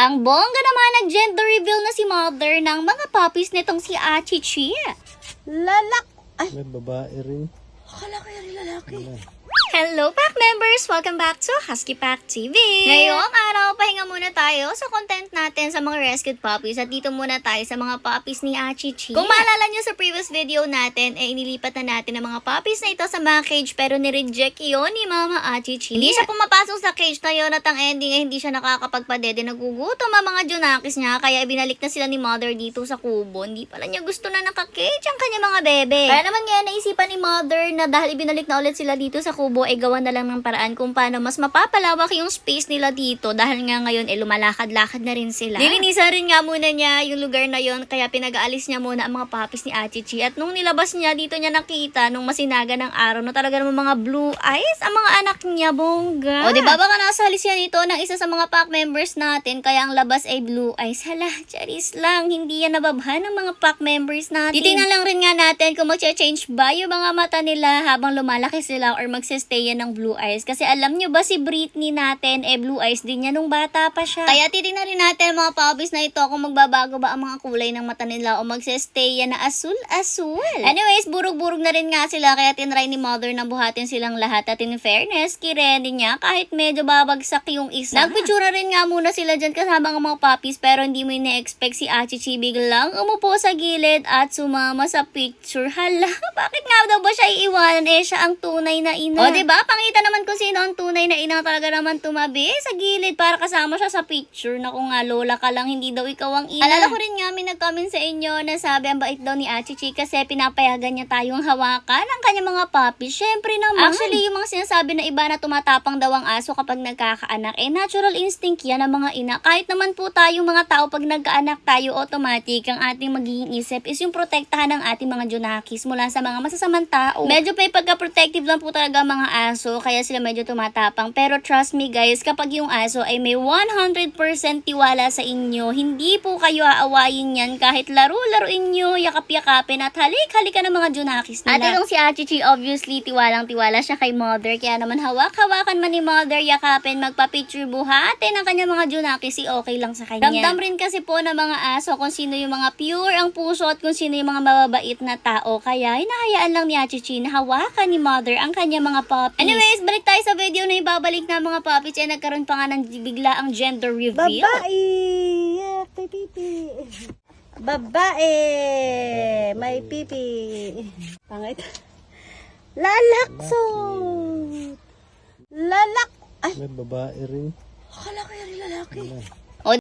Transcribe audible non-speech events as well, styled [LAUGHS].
Ang bongga naman nag-gender reveal na si mother ng mga puppies nitong si Achichi. Lalak! Ay, May babae rin. akala ko yan yung lalaki. Hello, Pack members! Welcome back to Husky Pack TV! Ngayong araw, pahinga muna tayo sa content natin sa mga rescued puppies at dito muna tayo sa mga puppies ni Achichi. Kung maalala nyo sa previous video natin, eh inilipat na natin ang mga puppies na ito sa mga cage pero nireject yun ni Mama Achichi. Hindi siya pumapasok sa cage na yun at ang ending ay hindi siya nakakapagpadede. Nagugutom ang mga junakis niya kaya ibinalik na sila ni Mother dito sa kubo. Hindi pala niya gusto na naka-cage ang kanya mga bebe. Kaya naman ngayon naisipan ni Mother na dahil ibinalik na ulit sila dito sa kubo, ay gawa na lang ng paraan kung paano mas mapapalawak yung space nila dito dahil nga ngayon ay lumalakad-lakad na rin sila. Nilinisan rin nga muna niya yung lugar na yon kaya pinag-aalis niya muna ang mga puppies ni Achichi at nung nilabas niya dito niya nakita nung masinaga ng araw na talaga namang mga blue eyes ang mga anak niya bongga. O di ba baka nasa halis yan ito ng isa sa mga pack members natin kaya ang labas ay blue eyes. Hala, charis lang, hindi yan nababhan ng mga pack members natin. Titingnan lang rin nga natin kung mag-change ba yung mga mata nila habang lumalaki sila or magsistay yan ng blue eyes. Kasi alam nyo ba si Britney natin, eh blue eyes din yan nung bata pa siya. Kaya titingnan rin natin mga puppies na ito kung magbabago ba ang mga kulay ng mata nila o magsistay yan na asul-asul. Anyways, burog-burog na rin nga sila kaya tinry ni mother na buhatin silang lahat at in fairness, kirendi niya kahit medyo babagsak yung isa. Nagpitsura rin nga muna sila dyan kasama ang mga puppies pero hindi mo ina-expect si Achichi biglang umupo sa gilid at sumama sa picture. Hala, [LAUGHS] bakit nga daw ba siya iiwanan? Eh, siya ang tunay na ina. O, diba? Pangita naman kung sino ang tunay na ina talaga naman tumabi sa gilid para kasama siya sa picture na kung nga lola ka lang, hindi daw ikaw ang ina. Alala ko rin nga, may nag-comment sa inyo na sabi ang bait daw ni Achichi kasi pinapayagan niya tayong hawakan ang kanyang mga puppies. Syempre naman. Actually, yung mga sinasabi na iba na tumatapang daw ang aso kapag nagkakaanak, eh natural instinct yan ng mga ina. Kahit naman po tayong mga tao pag nagkaanak tayo, automatic ang ating magiging isip is yung protektahan ng ating mga junakis mula sa mga masasamang tao. Medyo may pagka-protective lang po talaga ang mga aso, kaya sila medyo tumatapang. Pero trust me guys, kapag yung aso ay may 100% tiwala sa inyo, hindi po kayo aawayin yan kahit laro-laruin nyo, yakap-yakapin at halik-halika ng mga junakis nila. At itong si Achichi, obviously, tiwalang-tiwala siya kay mother, kaya naman hawak-hawakan man ni mother, yakapin, magpa-picture buhatin ang kanya mga junakis, si okay lang sa kanya. Damdam rin kasi po ng mga aso kung sino yung mga pure ang puso at kung sino yung mga mababait na tao, kaya hinahayaan lang ni Achichi na hawakan ni mother ang kanya mga puppies. Anyways, balik tayo sa video na ibabalik na mga puppies, eh nagkaroon pa nga ng bigla ang gender reveal. Babae! May pipi. Babae! May pipi. Pangit. Lalakso! Lalak! Ay, May babae rin. akala ko yan yung lalaki.